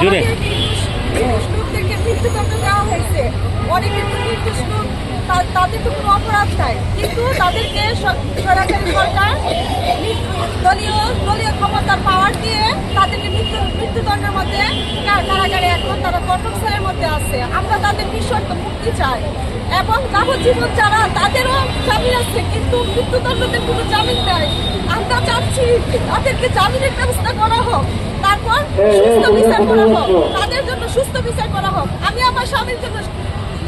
জুড়ে নির্দোষ লোক তা- তাদের তো কোনো অপরাধ নাই। কিন্তু তাদেরকে সরকারি সরকার দলীয় দলীয় ক্ষমতা পাওয়ার দিয়ে তাদেরকে মৃত্যু মৃত্যুদণ্ডের মধ্যে কারাগারে এখন তারা কটক সেলের মধ্যে আছে। আমরা তাদের নিঃশর্ত মুক্তি চাই। এবং যাবজ্জীবন যারা তাদেরও জামিন আছে কিন্তু মৃত্যুদণ্ডদের কোনো জামিন নেই। চাচ্ছি তাদেরকে জামিনের ব্যবস্থা করা হোক। তারপর সুস্থ বিচার করা হোক। তাদের জন্য সুস্থ বিচার করা হোক। আমি আমার স্বামীর জন্য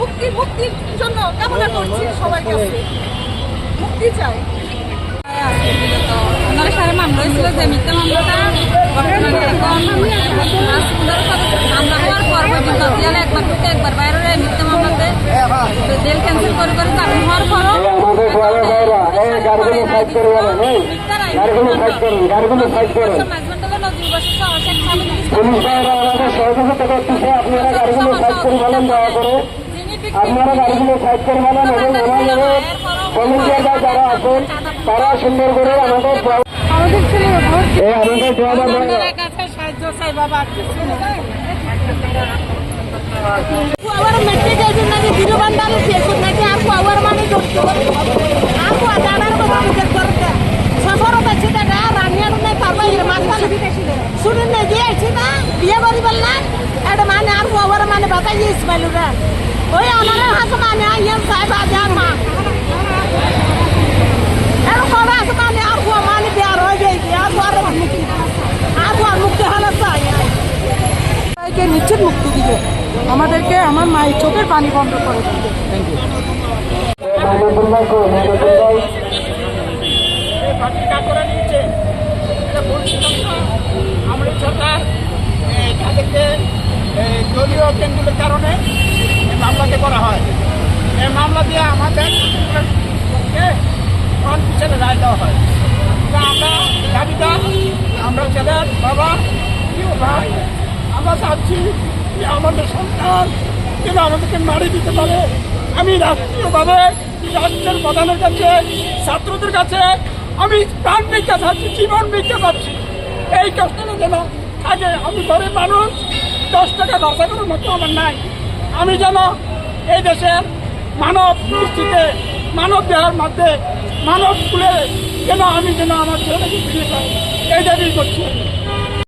মুক্তি মুক্তির জন্য কামনা করছি সবার কাছে মুক্তি চাই। ওনার সাথে মামলা হয়েছিল যে মিথ্যা মামলাটা বর্তমানে এখন মামলা হওয়ার পর পর্যন্ত একবার ঢুকে একবার বাইরে রেল ক্যান্সেল করে করে চালু হওয়ার পরও পুলিশ ভাইরা আমাদের আপনারা গাড়িগুলো সাইড করে দয়া করে। আপনারা গাড়িগুলো সাইড করে ফেলেন যারা আছেন তারা সুন্দর করে আমাদের সাহায্য తిరువందలు చేసుకున్నట్టు ఆకు అవరమని దొరుకుతుంది ఆకు ఆ దానాలకు దొరుకుతా సఫరం వచ్చిందట రామ్యాడున్నాయి పర్వ ఇరవై మాసాలు చూడండి ఇది వచ్చిందా ఎవరి వల్ల అక్కడ మాని ఆకు అవరమని బత చేసి మళ్ళీరా ఓయ్ అనరా హసమాని ఏం సాయిబా జామా নিশ্চিত মুক্তি দিয়ে আমাদেরকে আমার মায়ের চোখের পানি বন্ধ করে কেন্দ্রের কারণে এই মামলাটি করা হয় এই মামলা দিয়ে আমাদের পিছনে রায় দেওয়া হয় তা আমরা দাবিদার আমরা ছেলের বাবা ভাই আমরা চাচ্ছি আমাদের সন্তান? যেন আমাদেরকে মারি দিতে পারে। আমি রাষ্ট্রীয়ভাবে রাজ্যের প্রধানের কাছে, ছাত্রদের কাছে, আমি প্রাণ ভিক্ষা চাচ্ছি, জীবন ভিক্ষা চাচ্ছি। এই কষ্টটা যেন থাকে আমি গরিব মানুষ, দশ টাকা দশ টাকার মতো আমার নাই। আমি যেন এই দেশের মানব দৃষ্টিতে মানব দেহের মধ্যে, মানব স্কুলে যেন আমি যেন আমার ছেলেকে ফিরে পাই। এই দাবি করছি